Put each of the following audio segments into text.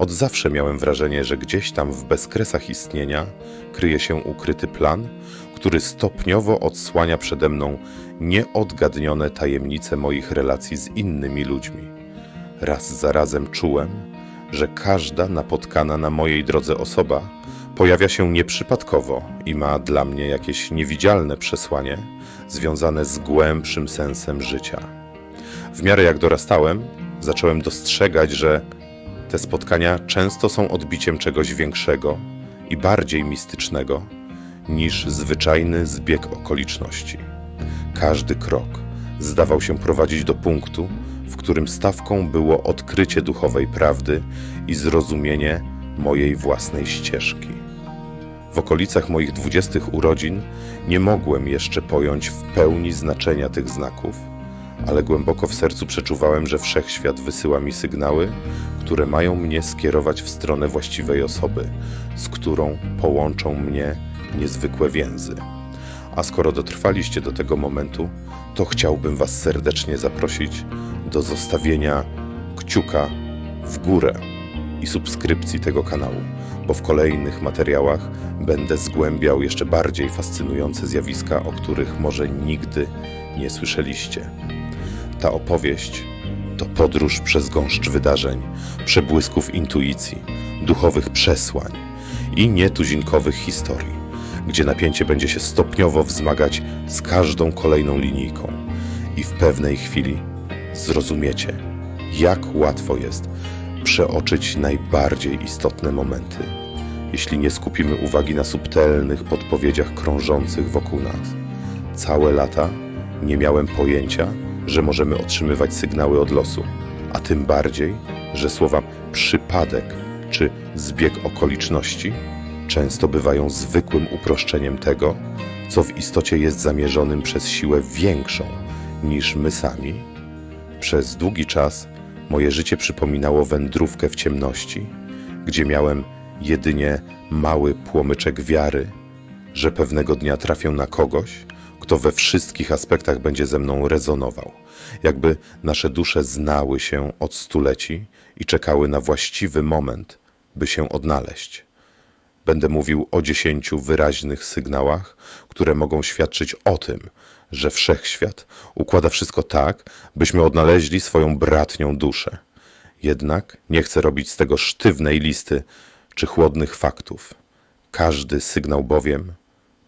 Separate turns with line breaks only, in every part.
Od zawsze miałem wrażenie, że gdzieś tam w bezkresach istnienia kryje się ukryty plan, który stopniowo odsłania przede mną nieodgadnione tajemnice moich relacji z innymi ludźmi. Raz za razem czułem, że każda napotkana na mojej drodze osoba pojawia się nieprzypadkowo i ma dla mnie jakieś niewidzialne przesłanie związane z głębszym sensem życia. W miarę jak dorastałem, zacząłem dostrzegać, że te spotkania często są odbiciem czegoś większego i bardziej mistycznego niż zwyczajny zbieg okoliczności. Każdy krok zdawał się prowadzić do punktu, w którym stawką było odkrycie duchowej prawdy i zrozumienie mojej własnej ścieżki. W okolicach moich dwudziestych urodzin nie mogłem jeszcze pojąć w pełni znaczenia tych znaków, ale głęboko w sercu przeczuwałem, że wszechświat wysyła mi sygnały, które mają mnie skierować w stronę właściwej osoby, z którą połączą mnie niezwykłe więzy. A skoro dotrwaliście do tego momentu, to chciałbym Was serdecznie zaprosić do zostawienia kciuka w górę i subskrypcji tego kanału, bo w kolejnych materiałach będę zgłębiał jeszcze bardziej fascynujące zjawiska, o których może nigdy nie słyszeliście. Ta opowieść to podróż przez gąszcz wydarzeń, przebłysków intuicji, duchowych przesłań i nietuzinkowych historii, gdzie napięcie będzie się stopniowo wzmagać z każdą kolejną linijką i w pewnej chwili zrozumiecie, jak łatwo jest przeoczyć najbardziej istotne momenty, jeśli nie skupimy uwagi na subtelnych podpowiedziach krążących wokół nas. Całe lata nie miałem pojęcia, że możemy otrzymywać sygnały od losu, a tym bardziej, że słowa przypadek czy zbieg okoliczności często bywają zwykłym uproszczeniem tego, co w istocie jest zamierzonym przez siłę większą niż my sami. Przez długi czas moje życie przypominało wędrówkę w ciemności, gdzie miałem jedynie mały płomyczek wiary, że pewnego dnia trafię na kogoś, kto we wszystkich aspektach będzie ze mną rezonował, jakby nasze dusze znały się od stuleci i czekały na właściwy moment, by się odnaleźć. Będę mówił o dziesięciu wyraźnych sygnałach, które mogą świadczyć o tym, że wszechświat układa wszystko tak, byśmy odnaleźli swoją bratnią duszę. Jednak nie chcę robić z tego sztywnej listy czy chłodnych faktów. Każdy sygnał bowiem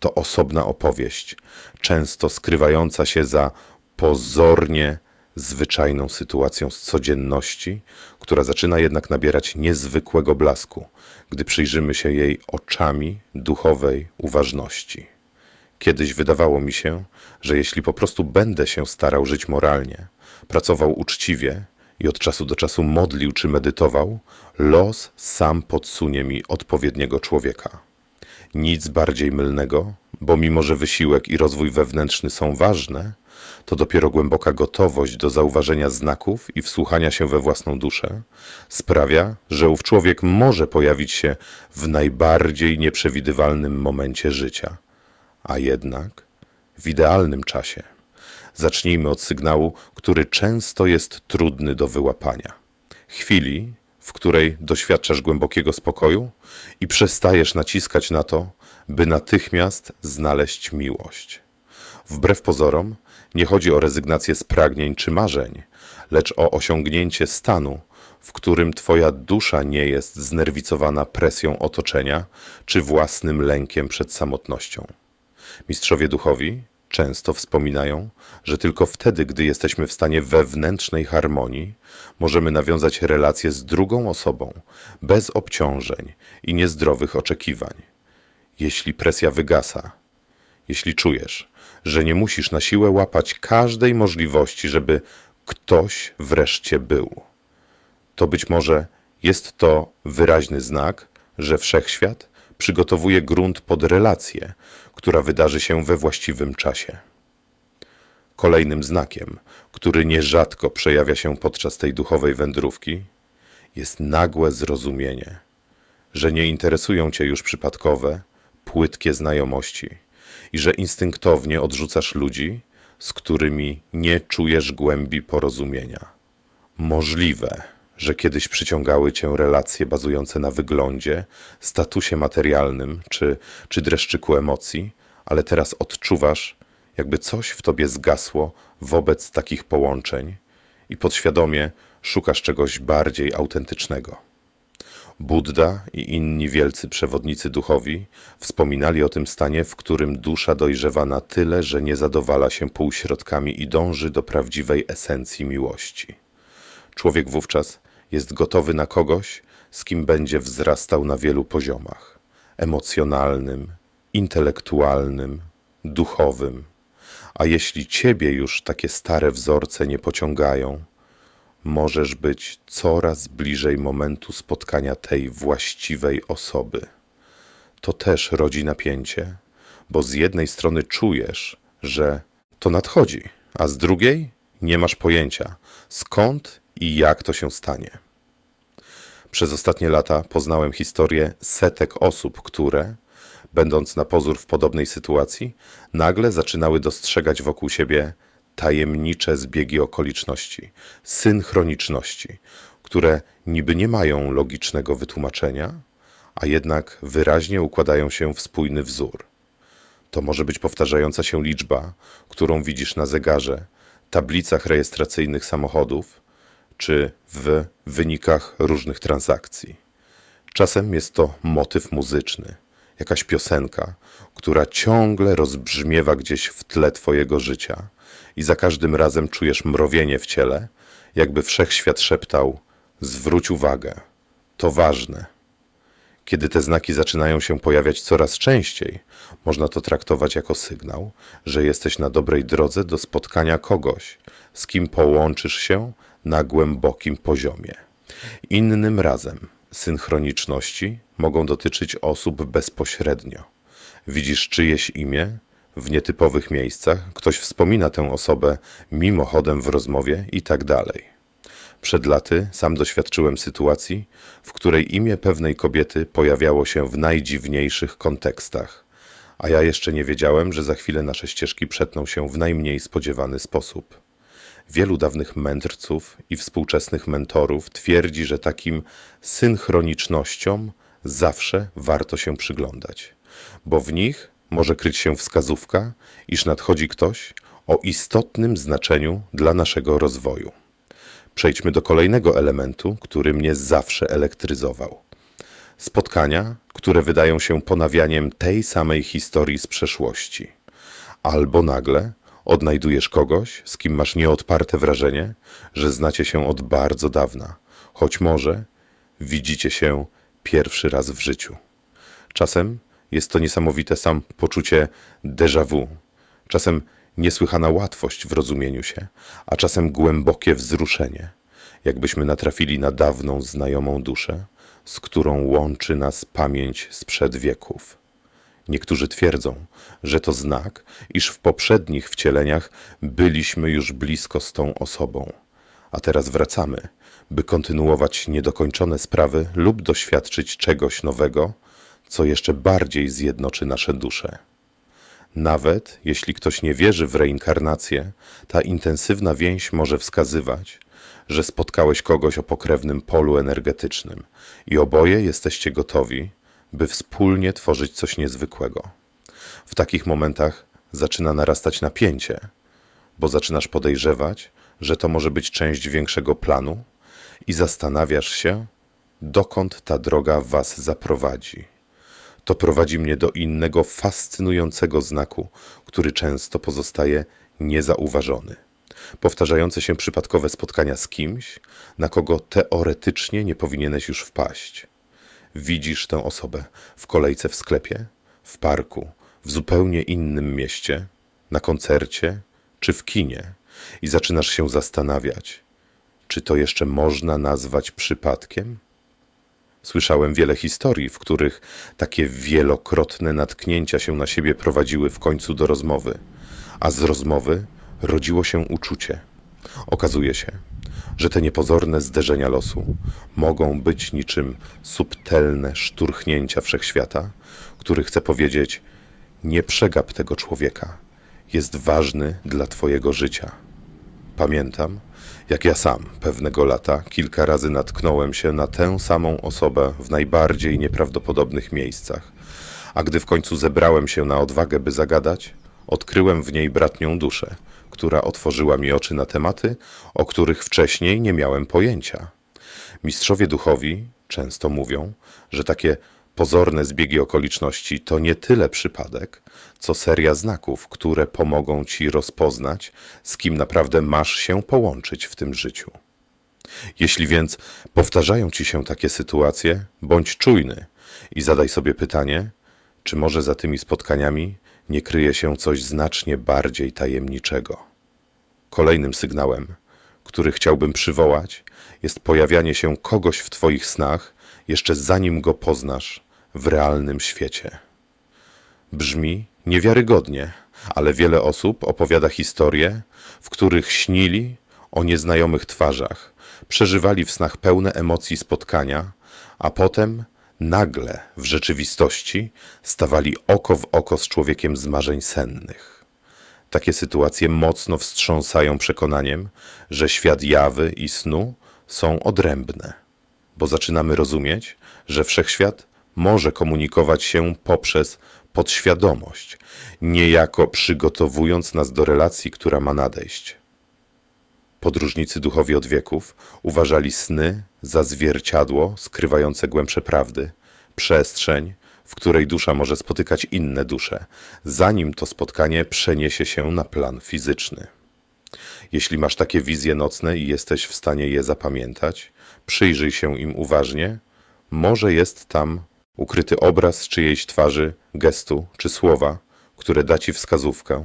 to osobna opowieść, często skrywająca się za pozornie zwyczajną sytuacją z codzienności, która zaczyna jednak nabierać niezwykłego blasku, gdy przyjrzymy się jej oczami duchowej uważności. Kiedyś wydawało mi się, że jeśli po prostu będę się starał żyć moralnie, pracował uczciwie i od czasu do czasu modlił czy medytował, los sam podsunie mi odpowiedniego człowieka. Nic bardziej mylnego, bo mimo że wysiłek i rozwój wewnętrzny są ważne, to dopiero głęboka gotowość do zauważenia znaków i wsłuchania się we własną duszę sprawia, że ów człowiek może pojawić się w najbardziej nieprzewidywalnym momencie życia, a jednak w idealnym czasie. Zacznijmy od sygnału, który często jest trudny do wyłapania. Chwili, w której doświadczasz głębokiego spokoju i przestajesz naciskać na to, by natychmiast znaleźć miłość. Wbrew pozorom, nie chodzi o rezygnację z pragnień czy marzeń, lecz o osiągnięcie stanu, w którym Twoja dusza nie jest znerwicowana presją otoczenia czy własnym lękiem przed samotnością. Mistrzowie duchowi często wspominają, że tylko wtedy, gdy jesteśmy w stanie wewnętrznej harmonii, możemy nawiązać relacje z drugą osobą bez obciążeń i niezdrowych oczekiwań. Jeśli presja wygasa, jeśli czujesz, że nie musisz na siłę łapać każdej możliwości, żeby ktoś wreszcie był, to być może jest to wyraźny znak, że wszechświat przygotowuje grunt pod relację, która wydarzy się we właściwym czasie. Kolejnym znakiem, który nierzadko przejawia się podczas tej duchowej wędrówki, jest nagłe zrozumienie, że nie interesują cię już przypadkowe, płytkie znajomości i że instynktownie odrzucasz ludzi, z którymi nie czujesz głębi porozumienia. Możliwe, że kiedyś przyciągały cię relacje bazujące na wyglądzie, statusie materialnym czy, czy dreszczyku emocji, ale teraz odczuwasz, jakby coś w tobie zgasło wobec takich połączeń i podświadomie szukasz czegoś bardziej autentycznego. Buddha i inni wielcy przewodnicy duchowi wspominali o tym stanie, w którym dusza dojrzewa na tyle, że nie zadowala się półśrodkami i dąży do prawdziwej esencji miłości. Człowiek wówczas jest gotowy na kogoś, z kim będzie wzrastał na wielu poziomach emocjonalnym, intelektualnym, duchowym. A jeśli ciebie już takie stare wzorce nie pociągają, możesz być coraz bliżej momentu spotkania tej właściwej osoby. To też rodzi napięcie, bo z jednej strony czujesz, że to nadchodzi, a z drugiej nie masz pojęcia skąd i jak to się stanie. Przez ostatnie lata poznałem historię setek osób, które, będąc na pozór w podobnej sytuacji, nagle zaczynały dostrzegać wokół siebie tajemnicze zbiegi okoliczności, synchroniczności, które niby nie mają logicznego wytłumaczenia, a jednak wyraźnie układają się w spójny wzór. To może być powtarzająca się liczba, którą widzisz na zegarze, tablicach rejestracyjnych samochodów czy w wynikach różnych transakcji. Czasem jest to motyw muzyczny, jakaś piosenka, która ciągle rozbrzmiewa gdzieś w tle Twojego życia i za każdym razem czujesz mrowienie w ciele, jakby wszechświat szeptał: Zwróć uwagę, to ważne. Kiedy te znaki zaczynają się pojawiać coraz częściej, można to traktować jako sygnał, że jesteś na dobrej drodze do spotkania kogoś, z kim połączysz się na głębokim poziomie. Innym razem synchroniczności mogą dotyczyć osób bezpośrednio. Widzisz czyjeś imię w nietypowych miejscach, ktoś wspomina tę osobę mimochodem w rozmowie i tak. Przed laty sam doświadczyłem sytuacji, w której imię pewnej kobiety pojawiało się w najdziwniejszych kontekstach, a ja jeszcze nie wiedziałem, że za chwilę nasze ścieżki przetną się w najmniej spodziewany sposób. Wielu dawnych mędrców i współczesnych mentorów twierdzi, że takim synchronicznościom zawsze warto się przyglądać, bo w nich może kryć się wskazówka, iż nadchodzi ktoś o istotnym znaczeniu dla naszego rozwoju. Przejdźmy do kolejnego elementu, który mnie zawsze elektryzował. Spotkania, które wydają się ponawianiem tej samej historii z przeszłości. Albo nagle odnajdujesz kogoś, z kim masz nieodparte wrażenie, że znacie się od bardzo dawna, choć może widzicie się pierwszy raz w życiu. Czasem jest to niesamowite sam poczucie déjà vu, czasem niesłychana łatwość w rozumieniu się, a czasem głębokie wzruszenie, jakbyśmy natrafili na dawną znajomą duszę, z którą łączy nas pamięć sprzed wieków. Niektórzy twierdzą, że to znak, iż w poprzednich wcieleniach byliśmy już blisko z tą osobą, a teraz wracamy, by kontynuować niedokończone sprawy lub doświadczyć czegoś nowego, co jeszcze bardziej zjednoczy nasze dusze. Nawet jeśli ktoś nie wierzy w reinkarnację, ta intensywna więź może wskazywać, że spotkałeś kogoś o pokrewnym polu energetycznym i oboje jesteście gotowi, by wspólnie tworzyć coś niezwykłego. W takich momentach zaczyna narastać napięcie, bo zaczynasz podejrzewać, że to może być część większego planu i zastanawiasz się, dokąd ta droga was zaprowadzi. To prowadzi mnie do innego fascynującego znaku, który często pozostaje niezauważony. Powtarzające się przypadkowe spotkania z kimś, na kogo teoretycznie nie powinieneś już wpaść. Widzisz tę osobę w kolejce w sklepie, w parku, w zupełnie innym mieście, na koncercie czy w kinie i zaczynasz się zastanawiać, czy to jeszcze można nazwać przypadkiem? Słyszałem wiele historii, w których takie wielokrotne natknięcia się na siebie prowadziły w końcu do rozmowy, a z rozmowy rodziło się uczucie. Okazuje się, że te niepozorne zderzenia losu mogą być niczym subtelne szturchnięcia wszechświata, który chce powiedzieć: Nie przegap tego człowieka, jest ważny dla Twojego życia. Pamiętam, Jak ja sam pewnego lata kilka razy natknąłem się na tę samą osobę w najbardziej nieprawdopodobnych miejscach, a gdy w końcu zebrałem się na odwagę, by zagadać, odkryłem w niej bratnią duszę, która otworzyła mi oczy na tematy, o których wcześniej nie miałem pojęcia. Mistrzowie duchowi często mówią, że takie pozorne zbiegi okoliczności to nie tyle przypadek, co seria znaków, które pomogą ci rozpoznać, z kim naprawdę masz się połączyć w tym życiu. Jeśli więc powtarzają ci się takie sytuacje, bądź czujny i zadaj sobie pytanie, czy może za tymi spotkaniami nie kryje się coś znacznie bardziej tajemniczego. Kolejnym sygnałem, który chciałbym przywołać, jest pojawianie się kogoś w Twoich snach, jeszcze zanim go poznasz w realnym świecie. Brzmi niewiarygodnie, ale wiele osób opowiada historie, w których śnili o nieznajomych twarzach, przeżywali w snach pełne emocji spotkania, a potem nagle w rzeczywistości stawali oko w oko z człowiekiem z marzeń sennych. Takie sytuacje mocno wstrząsają przekonaniem, że świat jawy i snu są odrębne, bo zaczynamy rozumieć, że wszechświat może komunikować się poprzez podświadomość, niejako przygotowując nas do relacji, która ma nadejść. Podróżnicy duchowi od wieków uważali sny za zwierciadło skrywające głębsze prawdy, przestrzeń, w której dusza może spotykać inne dusze, zanim to spotkanie przeniesie się na plan fizyczny. Jeśli masz takie wizje nocne i jesteś w stanie je zapamiętać, przyjrzyj się im uważnie, może jest tam ukryty obraz czyjejś twarzy, gestu czy słowa, które da ci wskazówkę,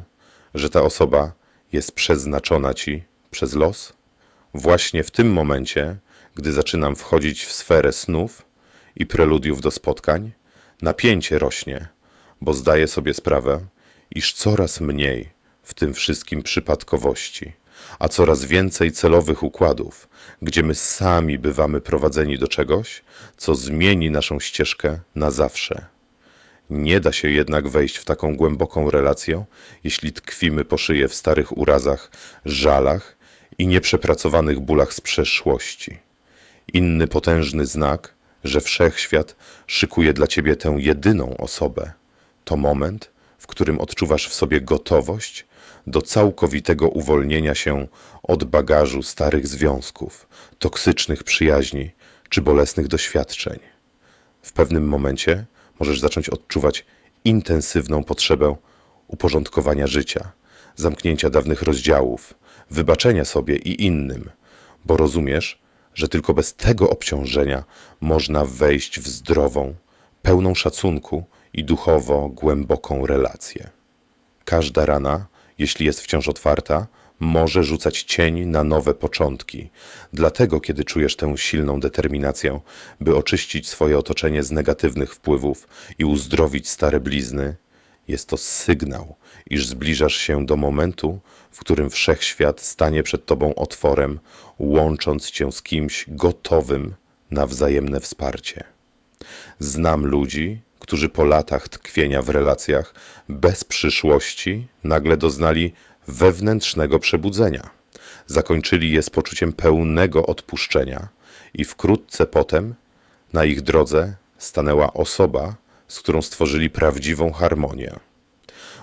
że ta osoba jest przeznaczona ci przez los? Właśnie w tym momencie, gdy zaczynam wchodzić w sferę snów i preludiów do spotkań, napięcie rośnie, bo zdaję sobie sprawę, iż coraz mniej w tym wszystkim przypadkowości, a coraz więcej celowych układów, gdzie my sami bywamy prowadzeni do czegoś, co zmieni naszą ścieżkę na zawsze. Nie da się jednak wejść w taką głęboką relację, jeśli tkwimy po szyję w starych urazach, żalach i nieprzepracowanych bólach z przeszłości. Inny potężny znak, że wszechświat szykuje dla ciebie tę jedyną osobę, to moment, w którym odczuwasz w sobie gotowość do całkowitego uwolnienia się od bagażu starych związków, toksycznych przyjaźni czy bolesnych doświadczeń. W pewnym momencie możesz zacząć odczuwać intensywną potrzebę uporządkowania życia, zamknięcia dawnych rozdziałów, wybaczenia sobie i innym, bo rozumiesz, że tylko bez tego obciążenia można wejść w zdrową, pełną szacunku i duchowo głęboką relację. Każda rana, jeśli jest wciąż otwarta, może rzucać cień na nowe początki. Dlatego, kiedy czujesz tę silną determinację, by oczyścić swoje otoczenie z negatywnych wpływów i uzdrowić stare blizny, jest to sygnał, iż zbliżasz się do momentu, w którym wszechświat stanie przed tobą otworem, łącząc cię z kimś gotowym na wzajemne wsparcie. Znam ludzi, którzy po latach tkwienia w relacjach bez przyszłości nagle doznali wewnętrznego przebudzenia. Zakończyli je z poczuciem pełnego odpuszczenia i wkrótce potem na ich drodze stanęła osoba, z którą stworzyli prawdziwą harmonię.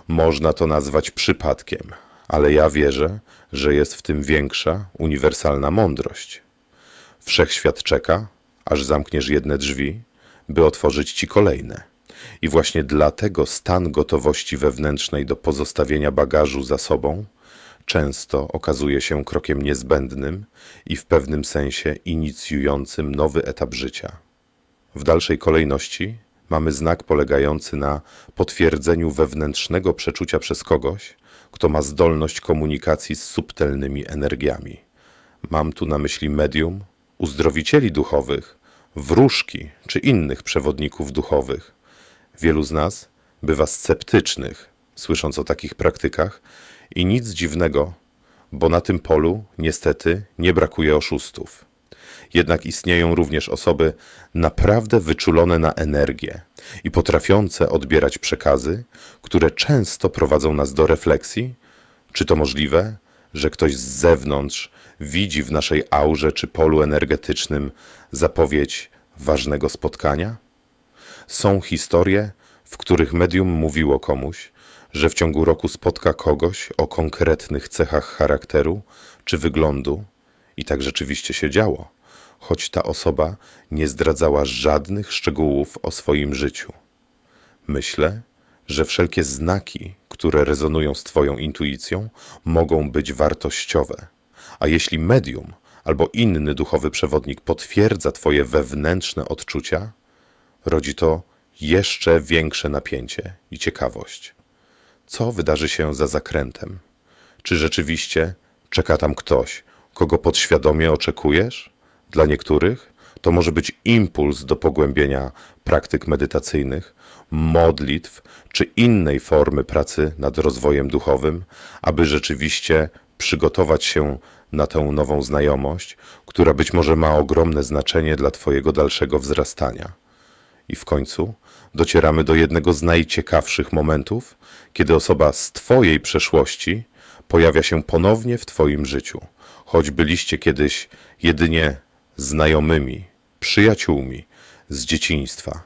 Można to nazwać przypadkiem, ale ja wierzę, że jest w tym większa, uniwersalna mądrość. Wszechświat czeka, aż zamkniesz jedne drzwi, by otworzyć ci kolejne. I właśnie dlatego stan gotowości wewnętrznej do pozostawienia bagażu za sobą często okazuje się krokiem niezbędnym i w pewnym sensie inicjującym nowy etap życia. W dalszej kolejności mamy znak polegający na potwierdzeniu wewnętrznego przeczucia przez kogoś, kto ma zdolność komunikacji z subtelnymi energiami. Mam tu na myśli medium, uzdrowicieli duchowych, wróżki czy innych przewodników duchowych. Wielu z nas bywa sceptycznych, słysząc o takich praktykach, i nic dziwnego, bo na tym polu niestety nie brakuje oszustów. Jednak istnieją również osoby naprawdę wyczulone na energię i potrafiące odbierać przekazy, które często prowadzą nas do refleksji, czy to możliwe, że ktoś z zewnątrz widzi w naszej aurze czy polu energetycznym zapowiedź ważnego spotkania? Są historie, w których medium mówiło komuś, że w ciągu roku spotka kogoś o konkretnych cechach charakteru czy wyglądu, i tak rzeczywiście się działo, choć ta osoba nie zdradzała żadnych szczegółów o swoim życiu. Myślę, że wszelkie znaki, które rezonują z Twoją intuicją, mogą być wartościowe. A jeśli medium albo inny duchowy przewodnik potwierdza Twoje wewnętrzne odczucia, rodzi to jeszcze większe napięcie i ciekawość. Co wydarzy się za zakrętem? Czy rzeczywiście czeka tam ktoś, kogo podświadomie oczekujesz? Dla niektórych to może być impuls do pogłębienia praktyk medytacyjnych, modlitw czy innej formy pracy nad rozwojem duchowym, aby rzeczywiście przygotować się na tę nową znajomość, która być może ma ogromne znaczenie dla Twojego dalszego wzrastania. I w końcu docieramy do jednego z najciekawszych momentów, kiedy osoba z Twojej przeszłości pojawia się ponownie w Twoim życiu, choć byliście kiedyś jedynie znajomymi, przyjaciółmi z dzieciństwa,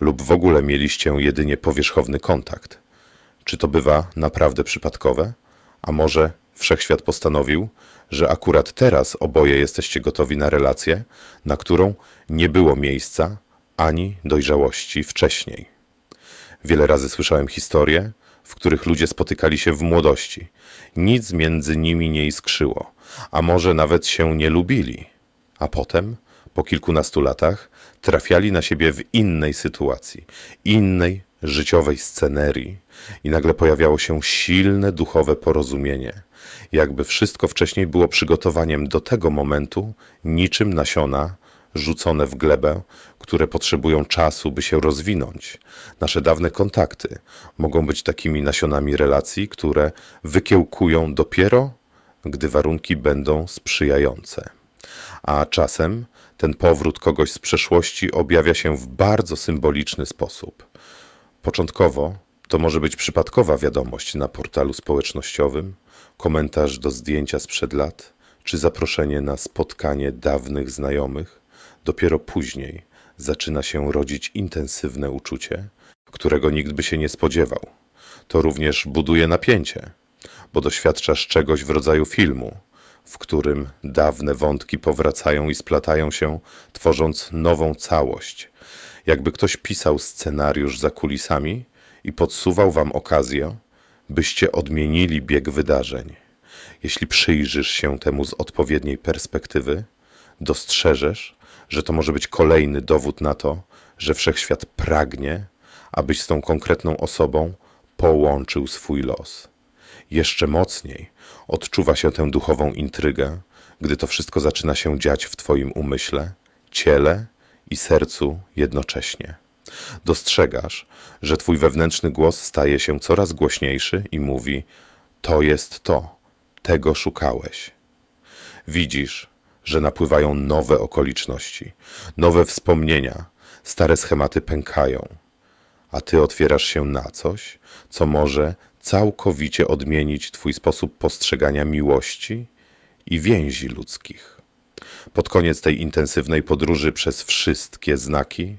lub w ogóle mieliście jedynie powierzchowny kontakt. Czy to bywa naprawdę przypadkowe? A może wszechświat postanowił, że akurat teraz oboje jesteście gotowi na relację, na którą nie było miejsca ani dojrzałości wcześniej? Wiele razy słyszałem historie, w których ludzie spotykali się w młodości. Nic między nimi nie iskrzyło, a może nawet się nie lubili. A potem, po kilkunastu latach, trafiali na siebie w innej sytuacji, innej życiowej scenerii i nagle pojawiało się silne duchowe porozumienie, jakby wszystko wcześniej było przygotowaniem do tego momentu, niczym nasiona rzucone w glebę, które potrzebują czasu, by się rozwinąć. Nasze dawne kontakty mogą być takimi nasionami relacji, które wykiełkują dopiero, gdy warunki będą sprzyjające. A czasem ten powrót kogoś z przeszłości objawia się w bardzo symboliczny sposób. Początkowo to może być przypadkowa wiadomość na portalu społecznościowym, komentarz do zdjęcia sprzed lat, czy zaproszenie na spotkanie dawnych znajomych. Dopiero później zaczyna się rodzić intensywne uczucie, którego nikt by się nie spodziewał. To również buduje napięcie, bo doświadczasz czegoś w rodzaju filmu, w którym dawne wątki powracają i splatają się, tworząc nową całość. Jakby ktoś pisał scenariusz za kulisami i podsuwał wam okazję, byście odmienili bieg wydarzeń. Jeśli przyjrzysz się temu z odpowiedniej perspektywy, dostrzeżesz, że to może być kolejny dowód na to, że wszechświat pragnie, abyś z tą konkretną osobą połączył swój los. Jeszcze mocniej odczuwa się tę duchową intrygę, gdy to wszystko zaczyna się dziać w Twoim umyśle, ciele i sercu jednocześnie. Dostrzegasz, że Twój wewnętrzny głos staje się coraz głośniejszy i mówi: To jest to, tego szukałeś. Widzisz, że napływają nowe okoliczności, nowe wspomnienia, stare schematy pękają, a ty otwierasz się na coś, co może całkowicie odmienić Twój sposób postrzegania miłości i więzi ludzkich. Pod koniec tej intensywnej podróży przez wszystkie znaki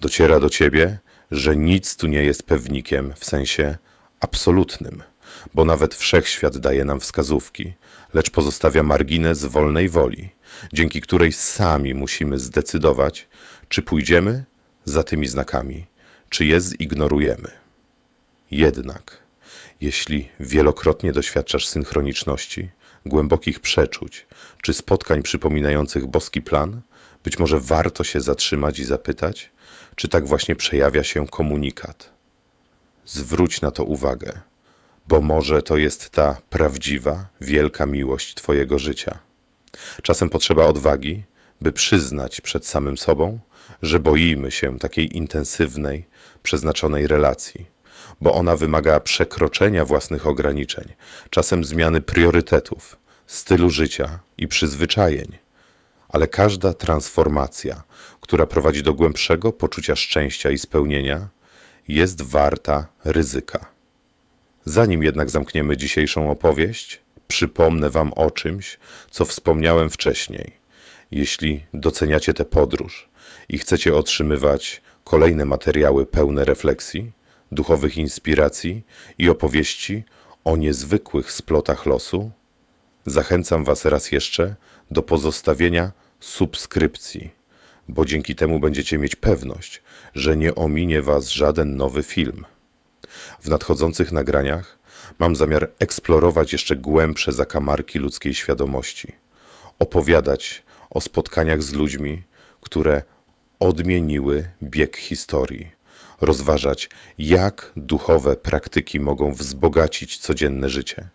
dociera do Ciebie, że nic tu nie jest pewnikiem w sensie absolutnym, bo nawet wszechświat daje nam wskazówki, lecz pozostawia margines wolnej woli, dzięki której sami musimy zdecydować, czy pójdziemy za tymi znakami, czy je zignorujemy. Jednak, jeśli wielokrotnie doświadczasz synchroniczności, głębokich przeczuć, czy spotkań przypominających boski plan, być może warto się zatrzymać i zapytać, czy tak właśnie przejawia się komunikat. Zwróć na to uwagę, bo może to jest ta prawdziwa, wielka miłość Twojego życia. Czasem potrzeba odwagi, by przyznać przed samym sobą, że boimy się takiej intensywnej, przeznaczonej relacji, bo ona wymaga przekroczenia własnych ograniczeń, czasem zmiany priorytetów, stylu życia i przyzwyczajeń. Ale każda transformacja, która prowadzi do głębszego poczucia szczęścia i spełnienia, jest warta ryzyka. Zanim jednak zamkniemy dzisiejszą opowieść, przypomnę Wam o czymś, co wspomniałem wcześniej. Jeśli doceniacie tę podróż i chcecie otrzymywać kolejne materiały pełne refleksji, duchowych inspiracji i opowieści o niezwykłych splotach losu, zachęcam Was raz jeszcze do pozostawienia subskrypcji, bo dzięki temu będziecie mieć pewność, że nie ominie Was żaden nowy film. W nadchodzących nagraniach mam zamiar eksplorować jeszcze głębsze zakamarki ludzkiej świadomości, opowiadać o spotkaniach z ludźmi, które odmieniły bieg historii, rozważać, jak duchowe praktyki mogą wzbogacić codzienne życie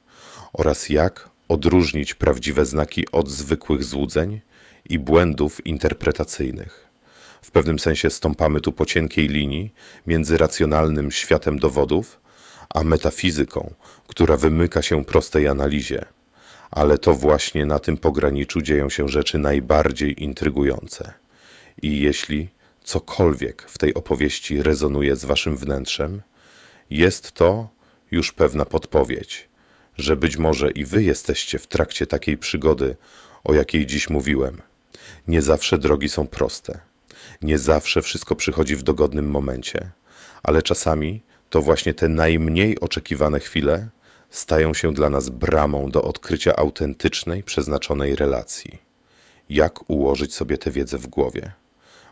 oraz jak odróżnić prawdziwe znaki od zwykłych złudzeń i błędów interpretacyjnych. W pewnym sensie stąpamy tu po cienkiej linii między racjonalnym światem dowodów, a metafizyką, która wymyka się prostej analizie. Ale to właśnie na tym pograniczu dzieją się rzeczy najbardziej intrygujące. I jeśli cokolwiek w tej opowieści rezonuje z waszym wnętrzem, jest to już pewna podpowiedź, że być może i wy jesteście w trakcie takiej przygody, o jakiej dziś mówiłem. Nie zawsze drogi są proste. Nie zawsze wszystko przychodzi w dogodnym momencie, ale czasami to właśnie te najmniej oczekiwane chwile stają się dla nas bramą do odkrycia autentycznej, przeznaczonej relacji. Jak ułożyć sobie tę wiedzę w głowie?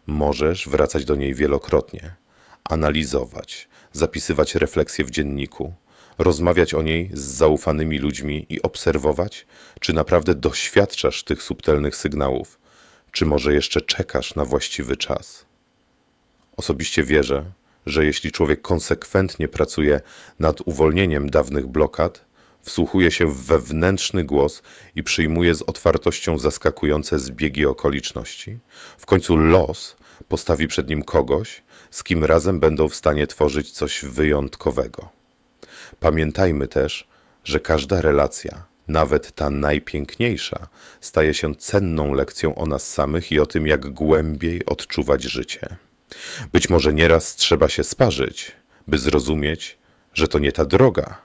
Możesz wracać do niej wielokrotnie, analizować, zapisywać refleksje w dzienniku, rozmawiać o niej z zaufanymi ludźmi i obserwować, czy naprawdę doświadczasz tych subtelnych sygnałów, czy może jeszcze czekasz na właściwy czas. Osobiście wierzę, że jeśli człowiek konsekwentnie pracuje nad uwolnieniem dawnych blokad, wsłuchuje się w wewnętrzny głos i przyjmuje z otwartością zaskakujące zbiegi okoliczności, w końcu los postawi przed nim kogoś, z kim razem będą w stanie tworzyć coś wyjątkowego. Pamiętajmy też, że każda relacja, nawet ta najpiękniejsza, staje się cenną lekcją o nas samych i o tym, jak głębiej odczuwać życie. Być może nieraz trzeba się sparzyć, by zrozumieć, że to nie ta droga,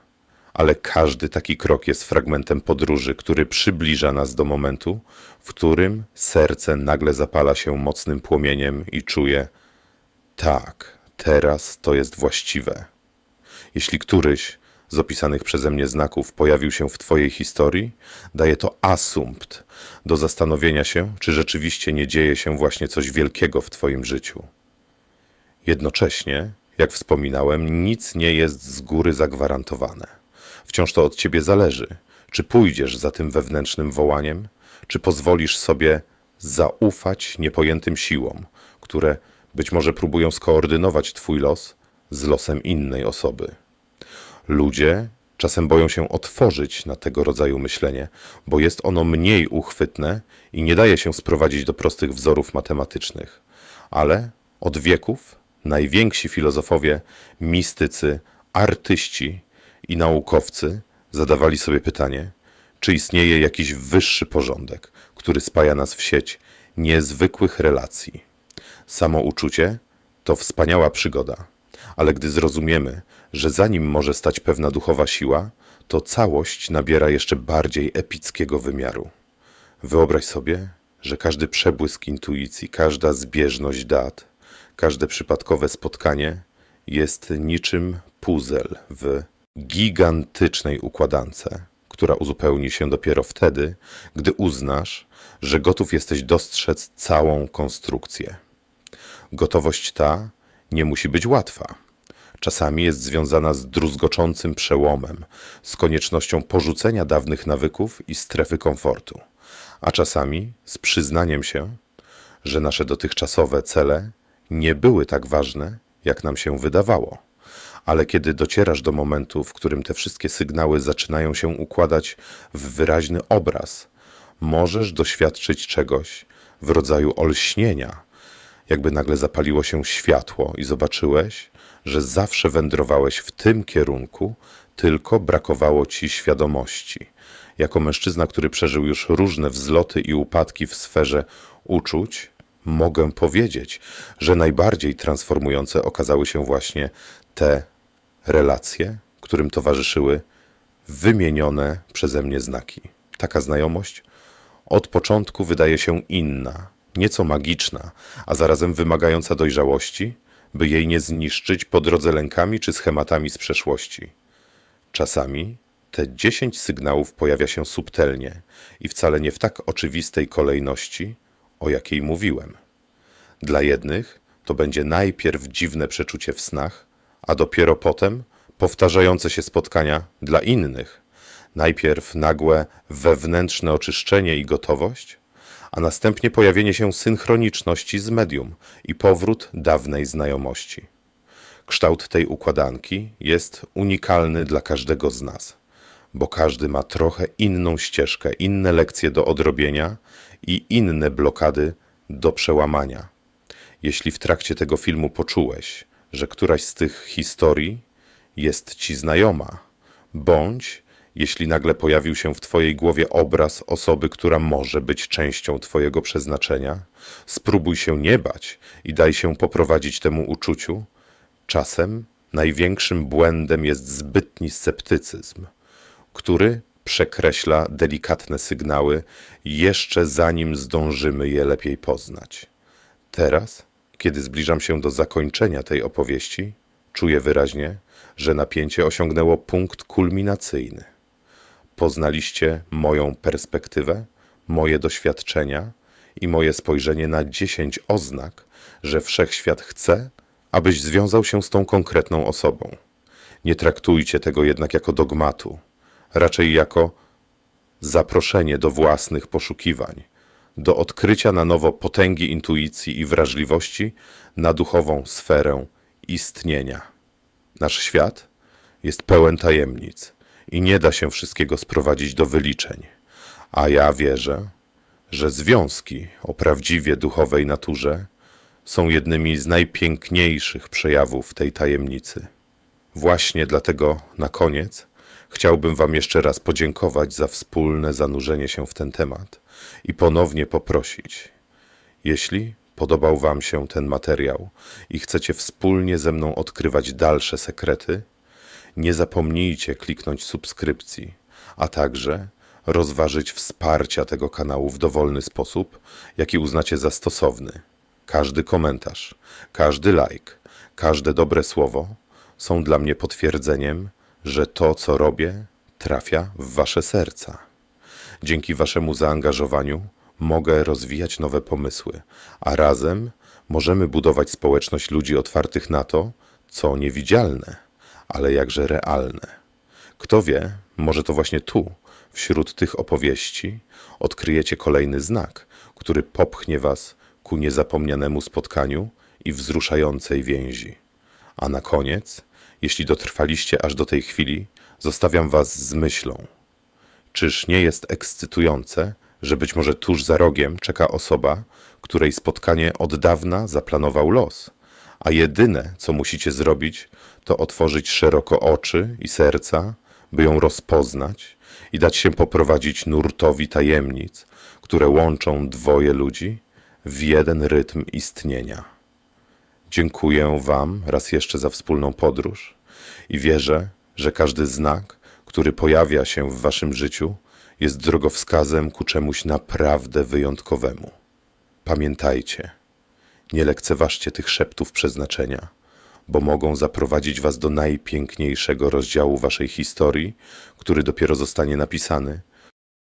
ale każdy taki krok jest fragmentem podróży, który przybliża nas do momentu, w którym serce nagle zapala się mocnym płomieniem i czuje: tak, teraz to jest właściwe. Jeśli któryś z opisanych przeze mnie znaków pojawił się w Twojej historii, daje to asumpt do zastanowienia się, czy rzeczywiście nie dzieje się właśnie coś wielkiego w Twoim życiu. Jednocześnie, jak wspominałem, nic nie jest z góry zagwarantowane. Wciąż to od ciebie zależy, czy pójdziesz za tym wewnętrznym wołaniem, czy pozwolisz sobie zaufać niepojętym siłom, które być może próbują skoordynować twój los z losem innej osoby. Ludzie czasem boją się otworzyć na tego rodzaju myślenie, bo jest ono mniej uchwytne i nie daje się sprowadzić do prostych wzorów matematycznych. Ale od wieków najwięksi filozofowie, mistycy, artyści i naukowcy zadawali sobie pytanie, czy istnieje jakiś wyższy porządek, który spaja nas w sieć niezwykłych relacji. Samouczucie to wspaniała przygoda, ale gdy zrozumiemy, że za nim może stać pewna duchowa siła, to całość nabiera jeszcze bardziej epickiego wymiaru. Wyobraź sobie, że każdy przebłysk intuicji, każda zbieżność dat, każde przypadkowe spotkanie jest niczym puzzle w gigantycznej układance, która uzupełni się dopiero wtedy, gdy uznasz, że gotów jesteś dostrzec całą konstrukcję. Gotowość ta nie musi być łatwa. Czasami jest związana z druzgoczącym przełomem, z koniecznością porzucenia dawnych nawyków i strefy komfortu, a czasami z przyznaniem się, że nasze dotychczasowe cele nie były tak ważne, jak nam się wydawało. Ale kiedy docierasz do momentu, w którym te wszystkie sygnały zaczynają się układać w wyraźny obraz, możesz doświadczyć czegoś w rodzaju olśnienia, jakby nagle zapaliło się światło i zobaczyłeś, że zawsze wędrowałeś w tym kierunku, tylko brakowało ci świadomości. Jako mężczyzna, który przeżył już różne wzloty i upadki w sferze uczuć, mogę powiedzieć, że najbardziej transformujące okazały się właśnie te relacje, którym towarzyszyły wymienione przeze mnie znaki. Taka znajomość od początku wydaje się inna, nieco magiczna, a zarazem wymagająca dojrzałości, by jej nie zniszczyć po drodze lękami czy schematami z przeszłości. Czasami te dziesięć sygnałów pojawia się subtelnie i wcale nie w tak oczywistej kolejności, o jakiej mówiłem. Dla jednych to będzie najpierw dziwne przeczucie w snach, a dopiero potem powtarzające się spotkania dla innych. Najpierw nagłe wewnętrzne oczyszczenie i gotowość, a następnie pojawienie się synchroniczności z medium i powrót dawnej znajomości. Kształt tej układanki jest unikalny dla każdego z nas, bo każdy ma trochę inną ścieżkę, inne lekcje do odrobienia i inne blokady do przełamania. Jeśli w trakcie tego filmu poczułeś, że któraś z tych historii jest ci znajoma, bądź jeśli nagle pojawił się w Twojej głowie obraz osoby, która może być częścią Twojego przeznaczenia, spróbuj się nie bać i daj się poprowadzić temu uczuciu. Czasem największym błędem jest zbytni sceptycyzm, który przekreśla delikatne sygnały jeszcze zanim zdążymy je lepiej poznać. Teraz, kiedy zbliżam się do zakończenia tej opowieści, czuję wyraźnie, że napięcie osiągnęło punkt kulminacyjny. Poznaliście moją perspektywę, moje doświadczenia i moje spojrzenie na dziesięć oznak, że wszechświat chce, abyś związał się z tą konkretną osobą. Nie traktujcie tego jednak jako dogmatu, raczej jako zaproszenie do własnych poszukiwań, do odkrycia na nowo potęgi intuicji i wrażliwości na duchową sferę istnienia. Nasz świat jest pełen tajemnic i nie da się wszystkiego sprowadzić do wyliczeń. A ja wierzę, że związki o prawdziwie duchowej naturze są jednymi z najpiękniejszych przejawów tej tajemnicy. Właśnie dlatego na koniec chciałbym Wam jeszcze raz podziękować za wspólne zanurzenie się w ten temat i ponownie poprosić, jeśli podobał Wam się ten materiał i chcecie wspólnie ze mną odkrywać dalsze sekrety, nie zapomnijcie kliknąć subskrypcji, a także rozważyć wsparcia tego kanału w dowolny sposób, jaki uznacie za stosowny. Każdy komentarz, każdy like, każde dobre słowo są dla mnie potwierdzeniem, że to, co robię, trafia w Wasze serca. Dzięki Waszemu zaangażowaniu mogę rozwijać nowe pomysły, a razem możemy budować społeczność ludzi otwartych na to, co niewidzialne, ale jakże realne. Kto wie, może to właśnie tu, wśród tych opowieści, odkryjecie kolejny znak, który popchnie Was ku niezapomnianemu spotkaniu i wzruszającej więzi. A na koniec, jeśli dotrwaliście aż do tej chwili, zostawiam Was z myślą. Czyż nie jest ekscytujące, że być może tuż za rogiem czeka osoba, której spotkanie od dawna zaplanował los, a jedyne, co musicie zrobić, to otworzyć szeroko oczy i serca, by ją rozpoznać i dać się poprowadzić nurtowi tajemnic, które łączą dwoje ludzi w jeden rytm istnienia. Dziękuję Wam raz jeszcze za wspólną podróż i wierzę, że każdy znak, który pojawia się w Waszym życiu, jest drogowskazem ku czemuś naprawdę wyjątkowemu. Pamiętajcie, nie lekceważcie tych szeptów przeznaczenia, bo mogą zaprowadzić Was do najpiękniejszego rozdziału Waszej historii, który dopiero zostanie napisany